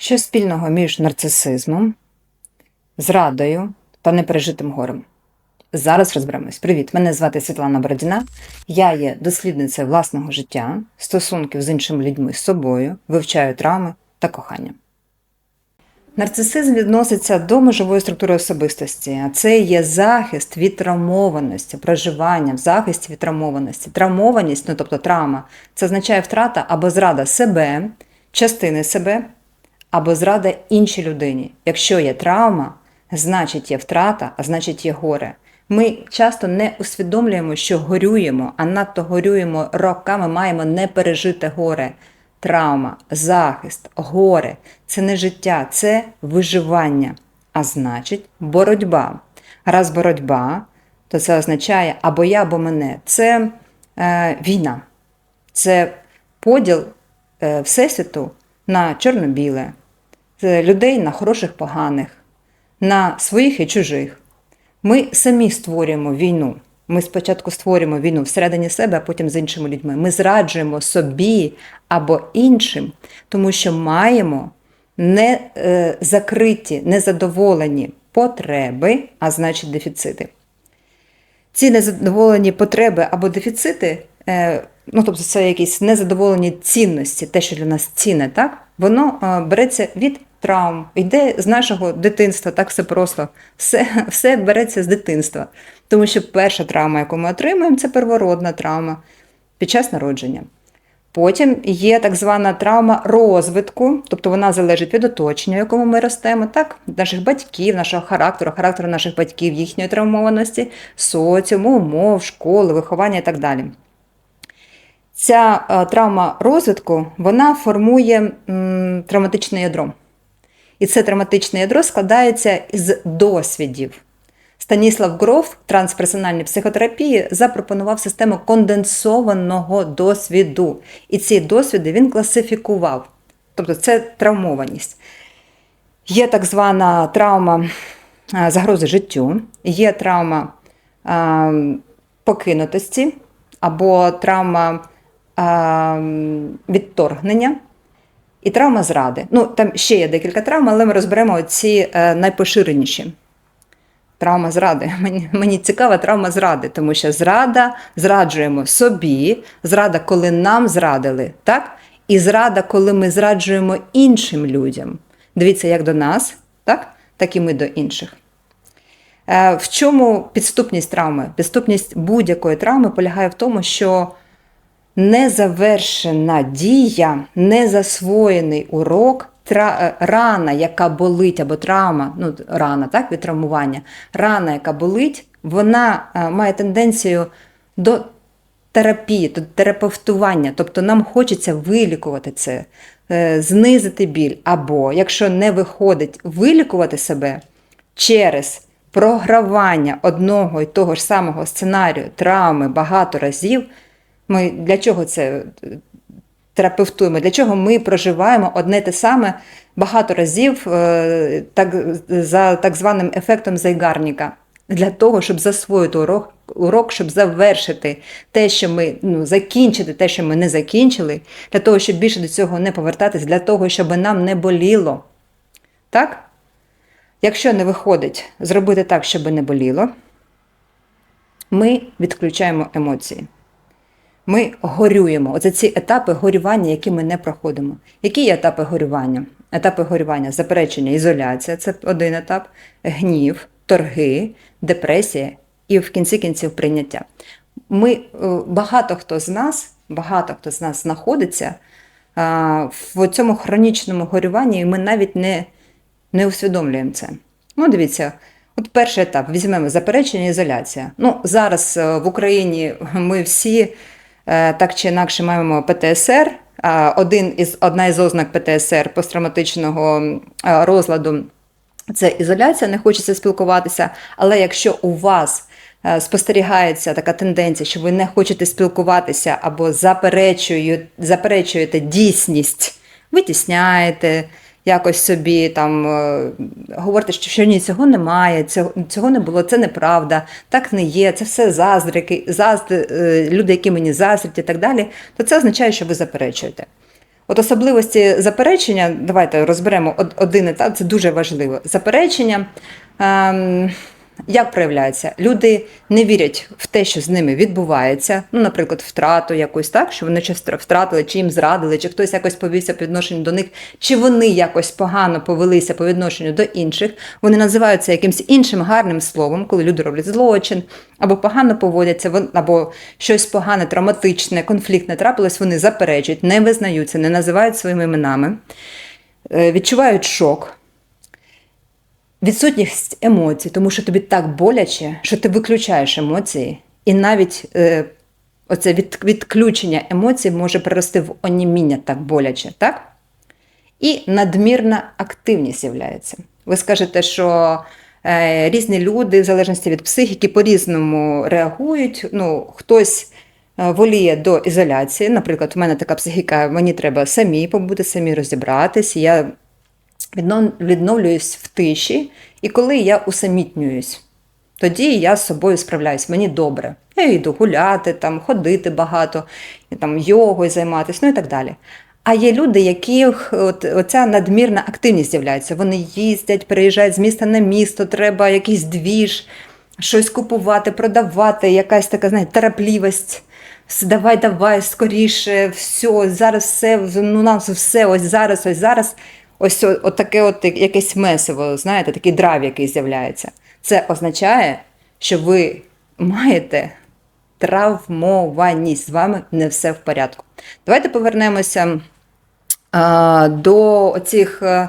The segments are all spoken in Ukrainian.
Що спільного між нарцисизмом, зрадою та непережитим горем? Зараз розберемось. Привіт! Мене звати Світлана Бородіна. Я є дослідницею власного життя, стосунків з іншими людьми з собою, вивчаю травми та кохання. Нарцисизм відноситься до межової структури особистості, а це є захист від травмованості, проживання в захисті від травмованості. Травмованість, ну тобто травма, це означає втрата або зрада себе, частини себе, або зрада іншій людині. Якщо є травма, значить є втрата, а значить є горе. Ми часто не усвідомлюємо, що горюємо, а надто горюємо роками, маємо не пережити горе. Травма, захист, горе це не життя, це виживання, а значить, боротьба. Раз боротьба, то це означає або я, або мене. Це е, війна, це поділ е, Всесвіту на чорно-біле, людей на хороших, поганих, на своїх і чужих. Ми самі створюємо війну. Ми спочатку створюємо війну всередині себе, а потім з іншими людьми. Ми зраджуємо собі або іншим, тому що маємо не е, закриті, незадоволені потреби, а значить дефіцити. Ці незадоволені потреби або дефіцити, е, ну тобто це якісь незадоволені цінності, те, що для нас цінне, так, воно е, береться від травм, йде з нашого дитинства, так все просто. Все, все береться з дитинства. Тому що перша травма, яку ми отримуємо, це первородна травма під час народження. Потім є так звана травма розвитку, тобто вона залежить від оточення, в якому ми ростемо, так, наших батьків, нашого характеру, характеру наших батьків, їхньої травмованості, соціуму, умов, школи, виховання і так далі. Ця е, травма розвитку вона формує м, травматичне ядро. І це травматичне ядро складається з досвідів. Станіслав Гров трансперсональній психотерапії запропонував систему конденсованого досвіду. І ці досвіди він класифікував. Тобто це травмованість. Є так звана травма загрози життю, є травма а, покинутості або травма а, відторгнення. І травма зради. Ну, там ще є декілька травм, але ми розберемо ці е, найпоширеніші. Травма зради. Мені, мені цікава травма зради, тому що зрада зраджуємо собі, зрада, коли нам зрадили, так? І зрада, коли ми зраджуємо іншим людям. Дивіться, як до нас, так? так і ми до інших. Е, в чому підступність травми? Підступність будь-якої травми полягає в тому, що незавершена дія, незасвоєний урок, тра, рана, яка болить, або травма, ну, рана, так, від травмування, рана, яка болить, вона е, має тенденцію до терапії, до терапевтування. Тобто нам хочеться вилікувати це, е, знизити біль. Або, якщо не виходить вилікувати себе через програвання одного і того ж самого сценарію, травми багато разів. Ми для чого це терапевтуємо? Для чого ми проживаємо одне те саме багато разів е, так, за так званим ефектом зайгарніка? Для того, щоб засвоїти урок, урок, щоб завершити те, що ми ну, закінчити те, що ми не закінчили, для того, щоб більше до цього не повертатись, для того, щоб нам не боліло. Так? Якщо не виходить зробити так, щоб не боліло, ми відключаємо емоції. Ми горюємо. Оце ці етапи горювання, які ми не проходимо. Які є етапи горювання? Етапи горювання, заперечення, ізоляція це один етап, гнів, торги, депресія і в кінці кінців прийняття. Ми, е, Багато хто з нас, багато хто з нас знаходиться в цьому хронічному горюванні, і ми навіть не, не усвідомлюємо це. Ну, дивіться. От перший етап візьмемо заперечення, ізоляція. Ну, Зараз е, в Україні ми всі Е, так чи інакше маємо ПТСР. Один із, Одна із ознак ПТСР посттравматичного е, розладу це ізоляція, не хочеться спілкуватися. Але якщо у вас е, спостерігається така тенденція, що ви не хочете спілкуватися або заперечуєте, заперечуєте дійсність, витісняєте якось собі там е, говорити, що ні, цього немає, цього цього не було, це неправда, так не є, це все заздрики, зазд, е, люди, які мені заздрять і так далі, то це означає, що ви заперечуєте. От особливості заперечення, давайте розберемо один етап, це дуже важливо. Заперечення. Ем, як проявляється? Люди не вірять в те, що з ними відбувається. Ну, наприклад, втрату якусь так, що вони щось втратили, чи їм зрадили, чи хтось якось повівся по відношенню до них, чи вони якось погано повелися по відношенню до інших. Вони називають це якимось іншим гарним словом, коли люди роблять злочин, або погано поводяться, або щось погане, травматичне, конфліктне трапилось, вони заперечують, не визнаються, не називають своїми іменами, е, відчувають шок. Відсутність емоцій, тому що тобі так боляче, що ти виключаєш емоції, і навіть е, оце від, відключення емоцій може перерости в оніміння так боляче, так? І надмірна активність з'являється. Ви скажете, що е, різні люди, в залежності від психіки, по-різному реагують. Ну, хтось е, воліє до ізоляції. Наприклад, в мене така психіка, мені треба самі побути, самі розібратись. Я відновлююсь в тиші, і коли я усамітнююсь, тоді я з собою справляюсь, мені добре. Я йду гуляти, там, ходити багато, там, йогою займатися, ну і так далі. А є люди, яких от, оця надмірна активність з'являється. Вони їздять, переїжджають з міста на місто, треба якийсь двіж, щось купувати, продавати, якась така, знаєте, терапливість. Давай, давай, скоріше, все, зараз все, ну, нас все, ось зараз, ось зараз. Ось таке от якесь месиво, знаєте, такий драйв, який з'являється. Це означає, що ви маєте травмованість, з вами не все в порядку. Давайте повернемося а, до оцих е,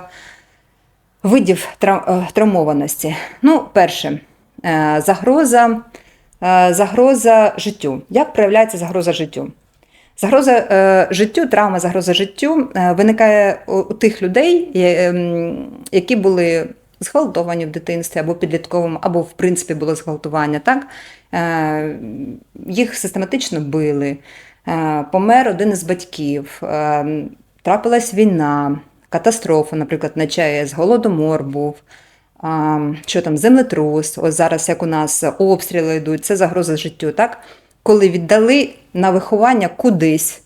видів трав- е, травмованості. Ну, перше, е, загроза, загроза життю. Як проявляється загроза життю? Загроза е, життю, травма загроза життю е, виникає у, тих людей, ем, які були зґвалтовані в дитинстві або підлітковому, або в принципі було зґвалтування. Так? Е, їх систематично били, помер один із батьків, трапилась війна, катастрофа, наприклад, на ЧАЕС, голодомор був. Що там, землетрус, ось зараз як у нас обстріли йдуть, це загроза життю, так? Коли віддали на виховання кудись,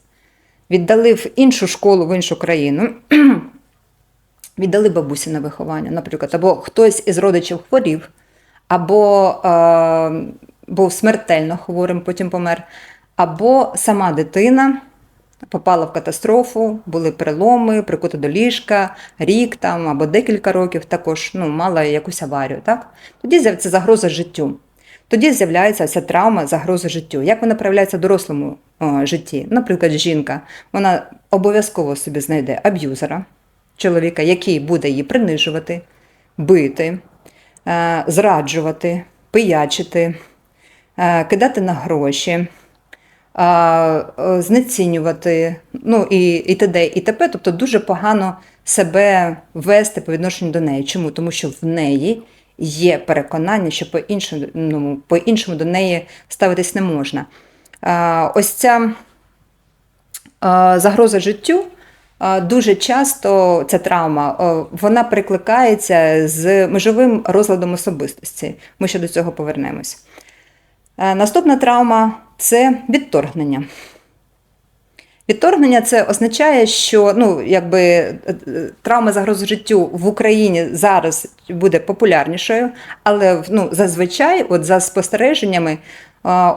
віддали в іншу школу, в іншу країну, віддали бабусі на виховання, наприклад, або хтось із родичів хворів, або е, був смертельно хворим, потім помер, або сама дитина попала в катастрофу, були переломи, прикута до ліжка, рік там або декілька років, також ну, мала якусь аварію. Так? Тоді з'явиться загроза життю. Тоді з'являється ця травма, загроза життю. Як вона проявляється в дорослому о, житті? Наприклад, жінка вона обов'язково собі знайде аб'юзера, чоловіка, який буде її принижувати, бити, е, зраджувати, пиячити, е, кидати на гроші, е, знецінювати, ну і, і т.д. і т.п. Тобто дуже погано себе вести по відношенню до неї. Чому? Тому що в неї є переконання, що по-іншому, ну, по-іншому до неї ставитись не можна. Ось ця загроза життю. Дуже часто ця травма вона прикликається з межовим розладом особистості. Ми ще до цього повернемось. Наступна травма це відторгнення. Відторгнення це означає, що ну, якби, е, травма загрози життю в Україні зараз буде популярнішою, але ну, зазвичай, от за спостереженнями, е,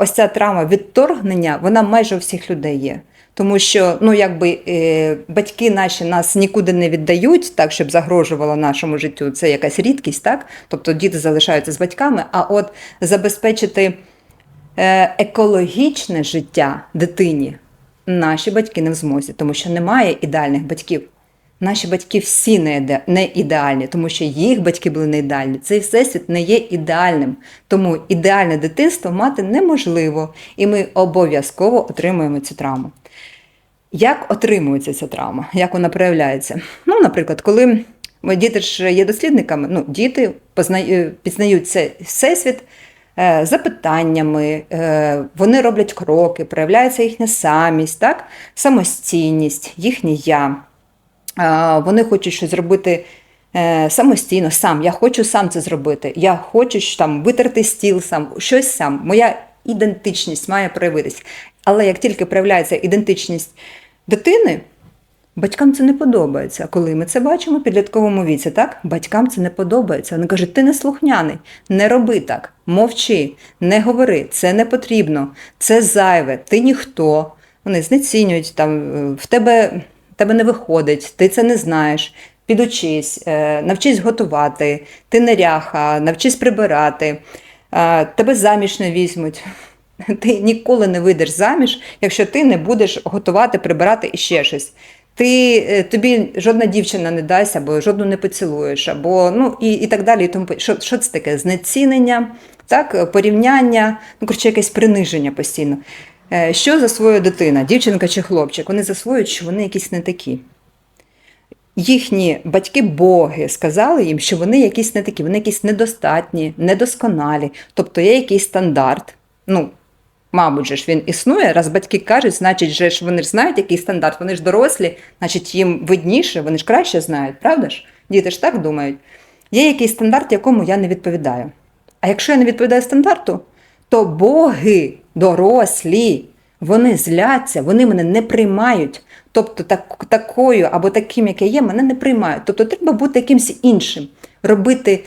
ось ця травма відторгнення, вона майже у всіх людей є. Тому що ну, якби, е, батьки наші нас нікуди не віддають, так, щоб загрожувало нашому життю. Це якась рідкість, так? Тобто діти залишаються з батьками, а от забезпечити екологічне життя дитині наші батьки не в змозі, тому що немає ідеальних батьків. Наші батьки всі не, іде- не ідеальні, тому що їх батьки були не ідеальні. Цей всесвіт не є ідеальним. Тому ідеальне дитинство мати неможливо, і ми обов'язково отримуємо цю травму. Як отримується ця травма? Як вона проявляється? Ну, наприклад, коли діти ж є дослідниками, ну, діти е, пізнають цей всесвіт запитаннями, е, вони роблять кроки, проявляється їхня самість, так? самостійність, їхнє я. Е, Вони хочуть щось зробити е, самостійно, сам. Я хочу сам це зробити. Я хочу там витерти стіл сам, щось сам. Моя ідентичність має проявитись. Але як тільки проявляється ідентичність дитини, Батькам це не подобається. Коли ми це бачимо в підлітковому віці, так? Батькам це не подобається. Вони кажуть, ти не слухняний, не роби так, мовчи, не говори, це не потрібно, це зайве, ти ніхто. Вони знецінюють, там, е, в тебе, в тебе не виходить, ти це не знаєш. Підучись, е, навчись готувати, ти неряха, навчись прибирати, тебе заміж не візьмуть. Ти ніколи не вийдеш заміж, якщо ти не будеш готувати, прибирати і ще щось. Ти, е, тобі жодна дівчина не дасть, або жодну не поцілуєш, або ну і, і так далі. І тому що, що це таке? Знецінення, так, порівняння, ну коротше, якесь приниження постійно. Е, Що засвоює дитина, дівчинка чи хлопчик? Вони засвоюють, що вони якісь не такі. Їхні батьки-боги сказали їм, що вони якісь не такі, вони якісь недостатні, недосконалі. Тобто є якийсь стандарт. Ну, мабуть, же ж він існує. Раз батьки кажуть, значить, же ж вони ж знають, який стандарт. Вони ж дорослі, значить, їм видніше, вони ж краще знають, правда ж? Діти ж так думають. Є якийсь стандарт, якому я не відповідаю. А якщо я не відповідаю стандарту, то боги дорослі, вони зляться, вони мене не приймають. Тобто так, такою або таким, як я є, мене не приймають. Тобто треба бути якимось іншим, робити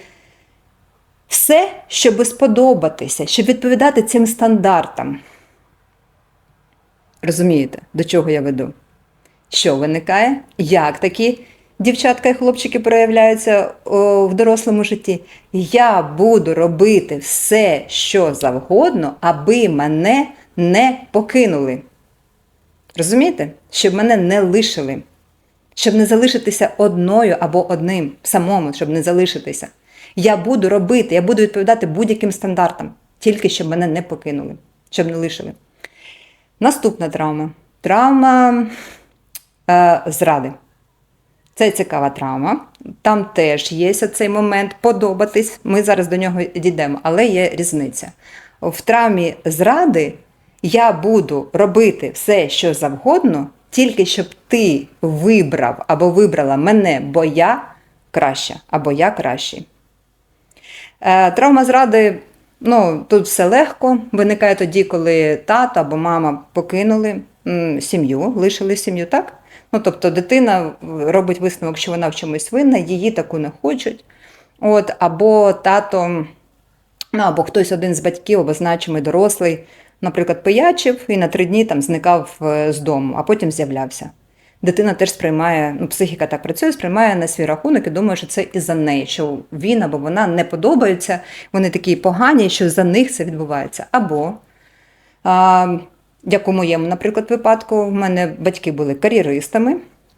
все, щоб сподобатися, щоб відповідати цим стандартам. Розумієте, до чого я веду? Що виникає? Як такі дівчатка і хлопчики проявляються о, в дорослому житті? Я буду робити все, що завгодно, аби мене не покинули. Розумієте? Щоб мене не лишили. Щоб не залишитися одною або одним самому, щоб не залишитися. Я буду робити, я буду відповідати будь-яким стандартам, тільки щоб мене не покинули, щоб не лишили. Наступна травма. Травма е, зради. Це цікава травма. Там теж є цей момент подобатись. Ми зараз до нього дійдемо, але є різниця. В травмі зради я буду робити все, що завгодно, тільки щоб ти вибрав або вибрала мене, бо я краща, або я кращий. Е, Травма зради, ну, тут все легко. Виникає тоді, коли тато або мама покинули сім'ю, лишили сім'ю, так? Ну, тобто дитина робить висновок, що вона в чомусь винна, її таку не хочуть. От, або тато, ну, або хтось один з батьків, або значимий дорослий, наприклад, пиячив і на три дні там зникав е, з дому, а потім з'являвся. Дитина теж сприймає, ну, психіка так працює, сприймає на свій рахунок і думає, що це із-за неї, що він або вона не подобаються, вони такі погані, що за них це відбувається. Або, а, як у моєму, наприклад, випадку, в мене батьки були кар'єристами,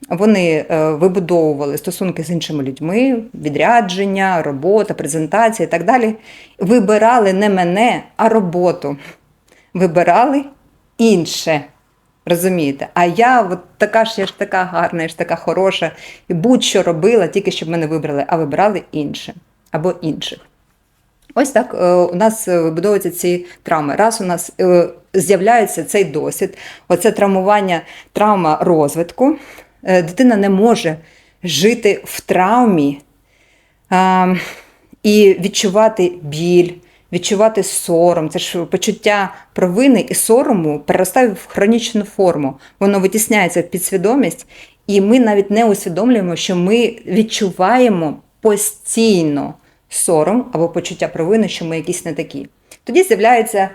вони е, вибудовували стосунки з іншими людьми, відрядження, робота, презентація і так далі. Вибирали не мене, а роботу. Вибирали інше. Розумієте? А я от така ж я ж така гарна, я ж така хороша, і будь-що робила, тільки щоб мене вибрали, а вибрали інше або інших. Ось так е, у нас е, вибудовуються ці травми. Раз у нас е, з'являється цей досвід, оце травмування, травма розвитку, дитина не може жити в травмі і відчувати біль, відчувати сором. Це ж почуття провини і сорому переростає в хронічну форму. Воно витісняється в підсвідомість, і ми навіть не усвідомлюємо, що ми відчуваємо постійно сором або почуття провини, що ми якісь не такі. Тоді з'являється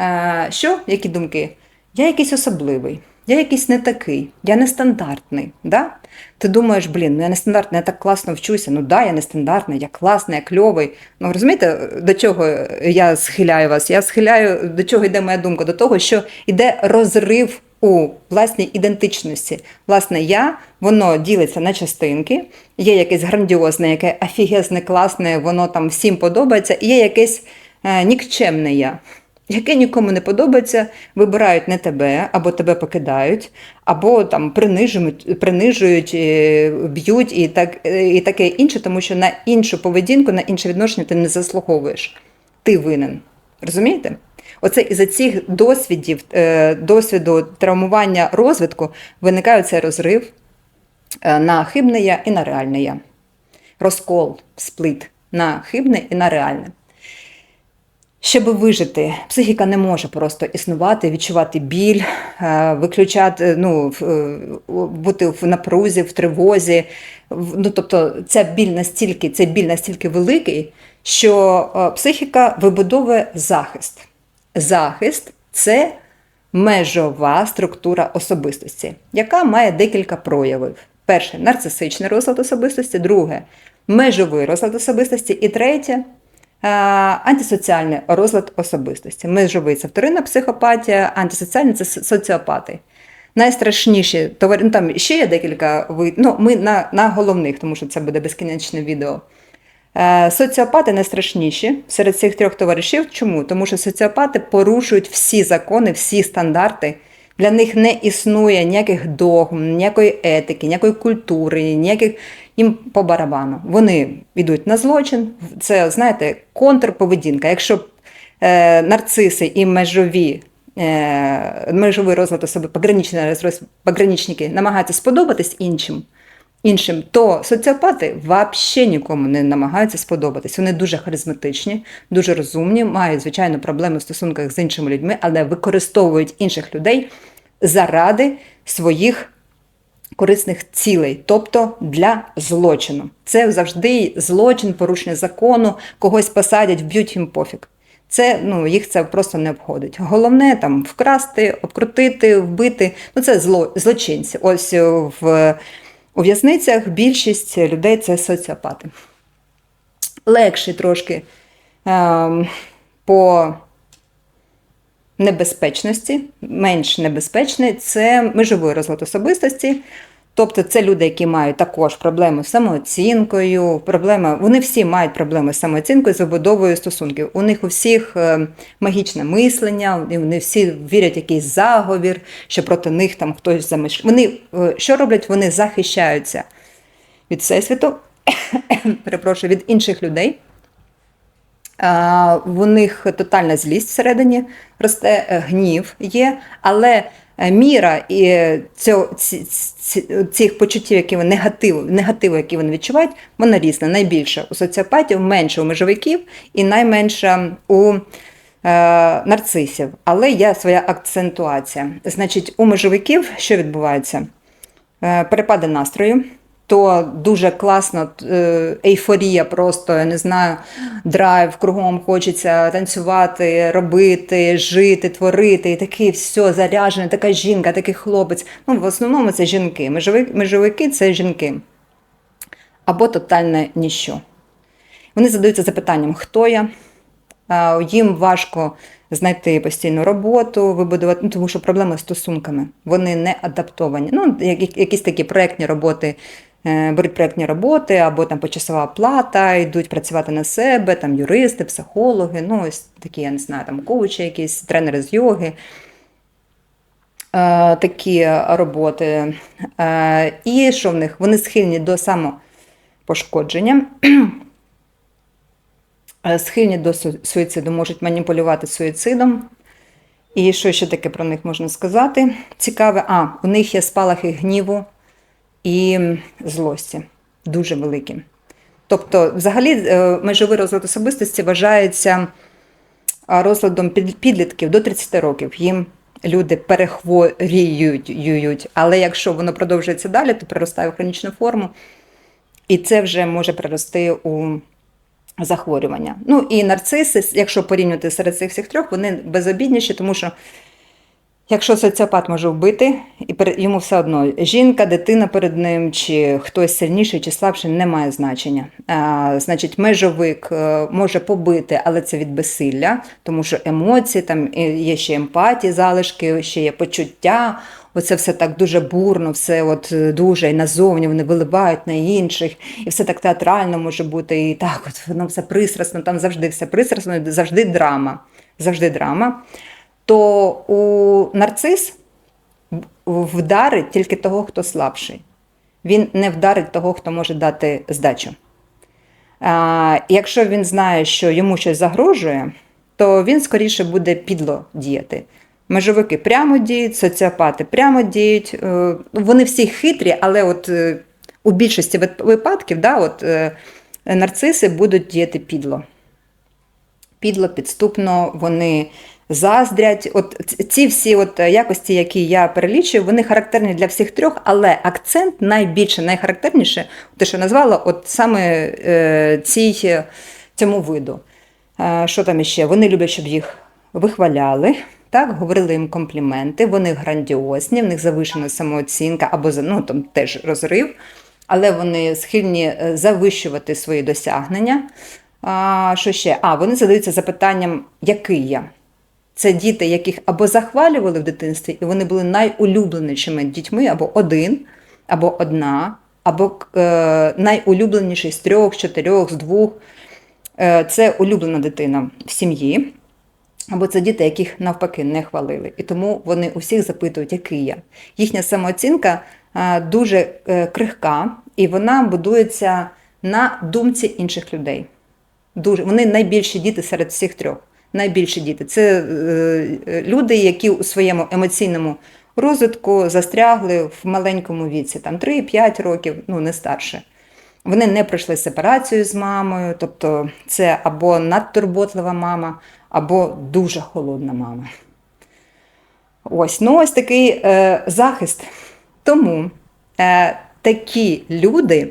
е, що? Які думки? Я якийсь особливий, я якийсь не такий, я нестандартний. Да? Ти думаєш, блін, ну я нестандартний, я так класно вчуся. Ну да, я нестандартний, я класний, я кльовий. Ну розумієте, до чого я схиляю вас? Я схиляю, до чого йде моя думка? До того, що йде розрив у власній ідентичності. Власне, я, воно ділиться на частинки, є якесь грандіозне, яке офігезне, класне, воно там всім подобається, і є якесь е, нікчемне я. Яке нікому не подобається, вибирають не тебе, або тебе покидають, або там принижують, принижують е, б'ють і так е, і таке інше, тому що на іншу поведінку, на інше відношення ти не заслуговуєш. Ти винен. Розумієте? Оце із-за цих досвідів, е, досвіду травмування розвитку виникає цей розрив на хибне я і на реальне я. Розкол, сплит на хибне і на реальне. Щоб вижити, психіка не може просто існувати, відчувати біль, е, виключати, ну, е, бути в напрузі, в тривозі. Ну, тобто, ця біль настільки, цей біль настільки великий, що е, психіка вибудовує захист. Захист це межова структура особистості, яка має декілька проявів. Перше нарцисичний розлад особистості, друге межовий розлад особистості, і третє е, антисоціальний розлад особистості. Межовий це вторинна психопатія, антисоціальний це соціопати. Найстрашніші товари, ну, там ще є декілька вид. Ну, ми на, на головних, тому що це буде безкінечне відео. Е, Соціопати найстрашніші серед цих трьох товаришів. Чому? Тому що соціопати порушують всі закони, всі стандарти. Для них не існує ніяких догм, ніякої етики, ніякої культури, ніяких їм по барабану. Вони йдуть на злочин. Це, знаєте, контрповедінка. Якщо е, нарциси і межові, е, межовий розлад особи, пограничні, пограничники намагаються сподобатись іншим, іншим, то соціопати взагалі нікому не намагаються сподобатись. Вони дуже харизматичні, дуже розумні, мають, звичайно, проблеми в стосунках з іншими людьми, але використовують інших людей заради своїх корисних цілей, тобто для злочину. Це завжди злочин, порушення закону, когось посадять, вб'ють їм пофіг. Це ну їх це просто не обходить. Головне там вкрасти, обкрутити, вбити. Ну це зло, злочинці. Ось е, в у в'язницях більшість людей це соціопати. Легші трошки ем, по небезпечності, менш небезпечний це межовий розлад особистості. Тобто це люди, які мають також проблеми з самооцінкою, проблеми, вони всі мають проблеми з самооцінкою, з вибудовою стосунків. У них у всіх е, магічне мислення, вони всі вірять в якийсь заговір, що проти них там хтось замишляє. Вони е, що роблять? Вони захищаються від всесвіту, перепрошую, від інших людей. А, В них тотальна злість всередині росте, е, гнів є, але е, міра і цього, ці, ці, цих почуттів, які вони негативу, негативу, які вони відчувають, вона різна. Найбільше у соціопатів, менше у межовиків і найменша у е, нарцисів. Але є своя акцентуація. Значить, у межовиків що відбувається? Е, перепади настрою. То дуже класно, е, ейфорія, просто я не знаю, драйв, кругом хочеться танцювати, робити, жити, творити. І такий все заряджений, така жінка, такий хлопець. Ну, в основному це жінки. Межовики, це жінки. Або тотальне ніщо. Вони задаються запитанням, хто я. Їм важко знайти постійну роботу, вибудувати, ну, тому що проблеми з стосунками. Вони не адаптовані. Ну, якісь такі проєктні роботи, беруть проєктні роботи, або там почасова плата, йдуть працювати на себе, там юристи, психологи, ну ось такі, я не знаю, там коучі якісь, тренери з йоги. Е, Такі роботи. Е, І що в них? Вони схильні до самопошкодження. Е, схильні до суїциду, можуть маніпулювати суїцидом. І що ще таке про них можна сказати? Цікаве, а, у них є спалахи гніву і злості, дуже великі. Тобто, взагалі, е, межовий розлад особистості вважається розладом підлітків до 30 років. Їм люди перехворюють, але якщо воно продовжується далі, то приростає в хронічну форму, і це вже може прирости у захворювання. Ну і нарциси, якщо порівнювати серед цих всіх трьох, вони безобідніші, тому що якщо соціопат може вбити, і йому все одно жінка, дитина перед ним, чи хтось сильніший чи слабший, не має значення. А, значить, межовик е, може побити, але це від безсилля, тому що емоції, там є ще емпатії, залишки, ще є почуття. Оце все так дуже бурно, все от е, дуже і назовні вони виливають на інших, і все так театрально може бути, і так, от воно все пристрасно, там завжди все пристрасно, завжди драма. Завжди драма. То у нарцис вдарить тільки того, хто слабший. Він не вдарить того, хто може дати здачу. А, якщо він знає, що йому щось загрожує, то він скоріше буде підло діяти. Межовики прямо діють, соціопати прямо діють. Е, Вони всі хитрі, але от е, у більшості випадків да, от, е, нарциси будуть діяти підло. підло, підступно, вони заздрять. От ці всі от якості, які я перелічую, вони характерні для всіх трьох, але акцент найбільше, найхарактерніше, те, що назвала, от саме е, цій, цьому виду. Е, що там іще? Вони люблять, щоб їх вихваляли. Так, говорили їм компліменти, вони грандіозні, в них завишена самооцінка або ну, там теж розрив, але вони схильні е, завищувати свої досягнення. А, що ще? А, вони задаються запитанням, який я. Це діти, яких або захвалювали в дитинстві, і вони були найулюбленішими дітьми, або один, або одна, або е, найулюбленіший з трьох, з чотирьох, з двох. Е, це улюблена дитина в сім'ї. Або це діти, яких навпаки не хвалили. І тому вони усіх запитують, який я. Їхня самооцінка е, дуже е, крихка, і вона будується на думці інших людей. Дуже вони найбільші діти серед всіх трьох. Найбільші діти це е, люди, які у своєму емоційному розвитку застрягли в маленькому віці, там 3-5 років, ну не старше. Вони не пройшли сепарацію з мамою, тобто це або надтурботлива мама, або дуже холодна мама. Ось, ну ось такий е, захист. Тому е, такі люди,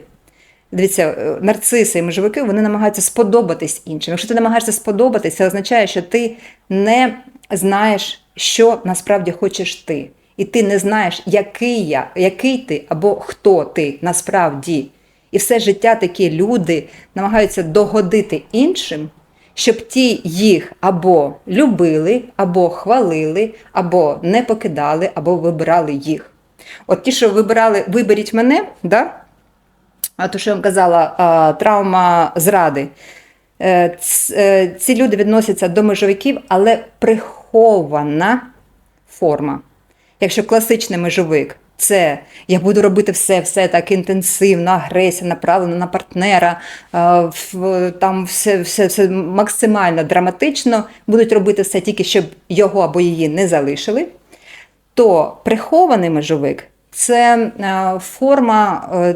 дивіться, е, нарциси і межовики, вони намагаються сподобатись іншим. Якщо ти намагаєшся сподобатись, це означає, що ти не знаєш, що насправді хочеш ти. І ти не знаєш, який я, який ти або хто ти насправді. І все життя такі люди намагаються догодити іншим, щоб ті їх або любили, або хвалили, або не покидали, або вибирали їх. От ті, що вибирали, виберіть мене, да? А то, що я вам казала, травма зради. Е, е, Ці люди відносяться до межовиків, але прихована форма. Якщо класичний межовик це я буду робити все, все так інтенсивно, агресія направлена на партнера, там все, все, все максимально драматично, будуть робити все тільки, щоб його або її не залишили, то прихований межовик це е, форма е,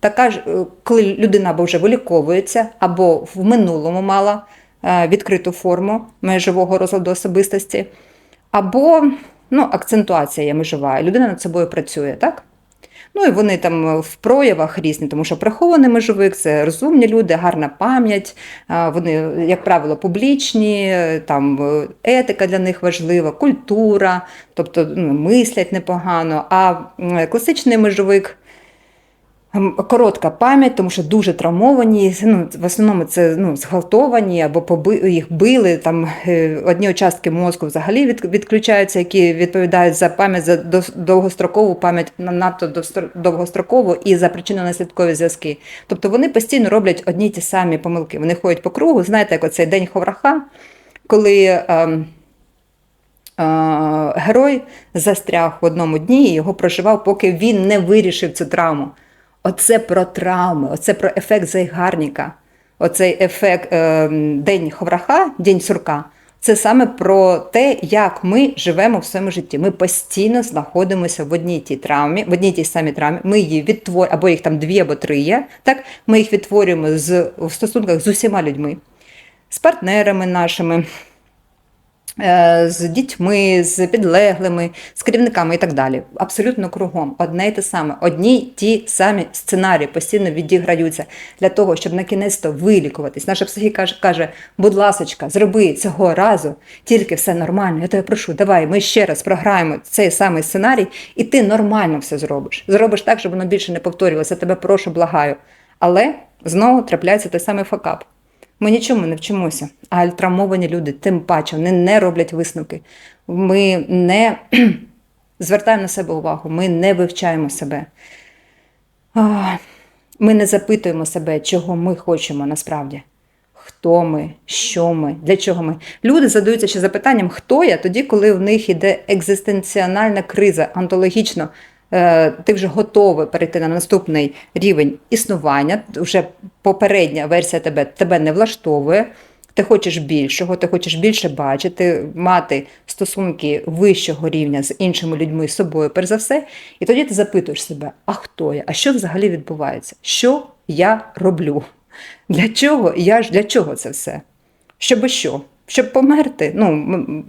така е, коли людина або вже виліковується, або в минулому мала відкриту форму межового розладу особистості, або ну, акцентуація є межова, людина над собою працює, так? Ну і вони там в проявах різні, тому що прихований межовик це розумні люди, гарна пам'ять, вони, як правило, публічні, там е, етика для них важлива, культура, тобто ну, мислять непогано. А класичний межовик. Коротка пам'ять, тому що дуже травмовані. Ну, в основному це ну, зґвалтовані або поби... їх били. Там е, одні участки мозку взагалі від... відключаються, які відповідають за пам'ять за довгострокову пам'ять, на- надто довгострокову і за причинно-наслідкові зв'язки. Тобто вони постійно роблять одні й ті самі помилки. Вони ходять по кругу. Знаєте, як оцей день ховраха, коли. ем, е, герой застряг в одному дні і його проживав, поки він не вирішив цю травму. Оце про травми, оце про ефект зайгарника, оцей ефект е, день ховраха, день сурка. Це саме про те, як ми живемо в своєму житті. Ми постійно знаходимося в одній тій травмі, в одній тій самій травмі. Ми її відтворюємо, або їх там дві або три є. Так, ми їх відтворюємо з, в стосунках з усіма людьми, з партнерами нашими, з дітьми, з підлеглими, з керівниками і так далі. Абсолютно кругом. Одне й те саме. Одні ті самі сценарії постійно відіграються для того, щоб на кінець-то вилікуватись. Наша психіка каже, будь ласочка, зроби цього разу, тільки все нормально. Я тебе прошу, давай, ми ще раз програємо цей самий сценарій, і ти нормально все зробиш. Зробиш так, щоб воно більше не повторювалося. Тебе прошу, благаю. Але знову трапляється той самий факап. Ми нічому не вчимося, а травмовані люди, тим паче, вони не роблять висновки. Ми не звертаємо на себе увагу, ми не вивчаємо себе. Ми не запитуємо себе, чого ми хочемо насправді. Хто ми, що ми, для чого ми. Люди задаються ще запитанням, хто я, тоді, коли в них іде екзистенціональна криза, онтологічно. Е, Ти вже готовий перейти на наступний рівень існування. Вже попередня версія тебе, тебе не влаштовує. Ти хочеш більшого, ти хочеш більше бачити, мати стосунки вищого рівня з іншими людьми, з собою, перш за все. І тоді ти запитуєш себе, а хто я? А що взагалі відбувається? Що я роблю? Для чого? Я для чого це все? Щоб що? Щоб померти. Ну,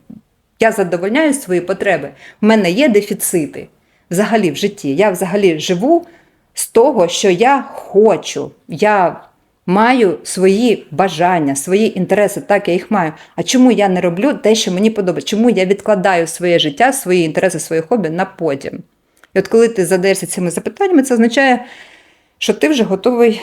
я задовольняю свої потреби. У мене є дефіцити взагалі в житті. Я взагалі живу з того, що я хочу. Я маю свої бажання, свої інтереси, так я їх маю. А чому я не роблю те, що мені подобається? Чому я відкладаю своє життя, свої інтереси, своє хобі на потім? І от коли ти задаєшся цими запитаннями, це означає, що ти вже готовий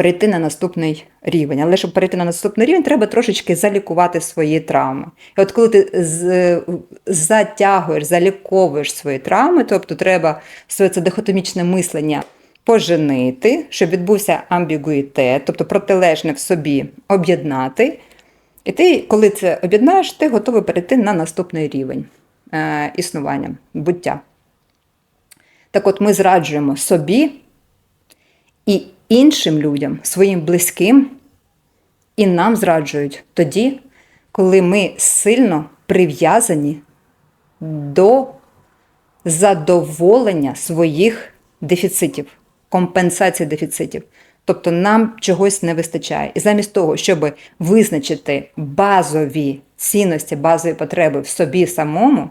перейти на наступний рівень. Але щоб перейти на наступний рівень, треба трошечки залікувати свої травми. І от коли ти з, затягуєш, заліковуєш свої травми, тобто треба своє це дихотомічне мислення поженити, щоб відбувся амбігуїтет, тобто протилежне в собі об'єднати. І ти, коли це об'єднаєш, ти готовий перейти на наступний рівень е, існування, буття. Так от ми зраджуємо собі і іншим людям, своїм близьким, і нам зраджують тоді, коли ми сильно прив'язані до задоволення своїх дефіцитів, компенсації дефіцитів. Тобто нам чогось не вистачає. І замість того, щоб визначити базові цінності, базові потреби в собі самому,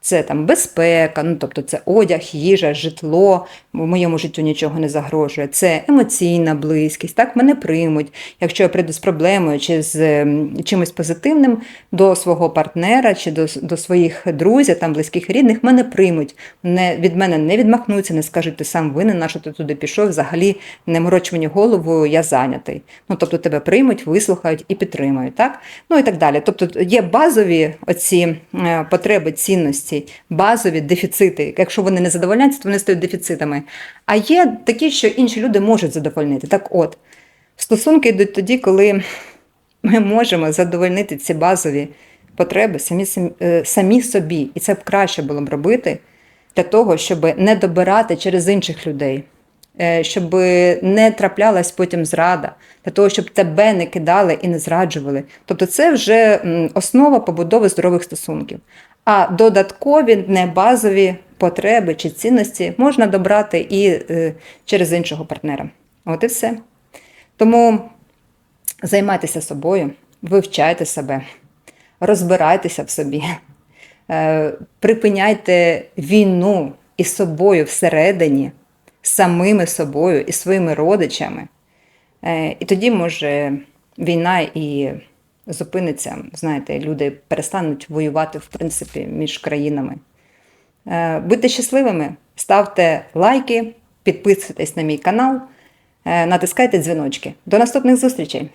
це там безпека, ну тобто це одяг, їжа, житло, в моєму життю нічого не загрожує. Це емоційна близькість. Так мене приймуть. Якщо я прийду з проблемою чи з чимось позитивним до свого партнера чи до, до своїх друзів, там близьких рідних, мене приймуть. Не від мене не відмахнуться, не скажуть, ти сам винен, на що ти туди пішов. Взагалі не мороч мені голову, я зайнятий. Ну тобто тебе приймуть, вислухають і підтримають. Так? Ну і так далі. Тобто є базові оці е, потреби, цінності, базові дефіцити. Якщо вони не задовольняються, то вони стають дефіцитами. А є такі, що інші люди можуть задовольнити. Так от, стосунки йдуть тоді, коли ми можемо задовольнити ці базові потреби самі, самі, е, собі. І це б краще було б робити для того, щоб не добирати через інших людей. е, Щоб не траплялась потім зрада, для того, щоб тебе не кидали і не зраджували. Тобто, це вже основа побудови здорових стосунків. А додаткові небазові потреби чи цінності можна добрати і е, через іншого партнера. От і все. Тому займайтеся собою, вивчайте себе, розбирайтеся в собі, е, припиняйте війну із собою всередині, самими собою і своїми родичами. Е, І тоді, може, війна і зупиниться. Знаєте, люди перестануть воювати, в принципі, між країнами. Е, Будьте щасливими, ставте лайки, підписуйтесь на мій канал, е, натискайте дзвіночки. До наступних зустрічей!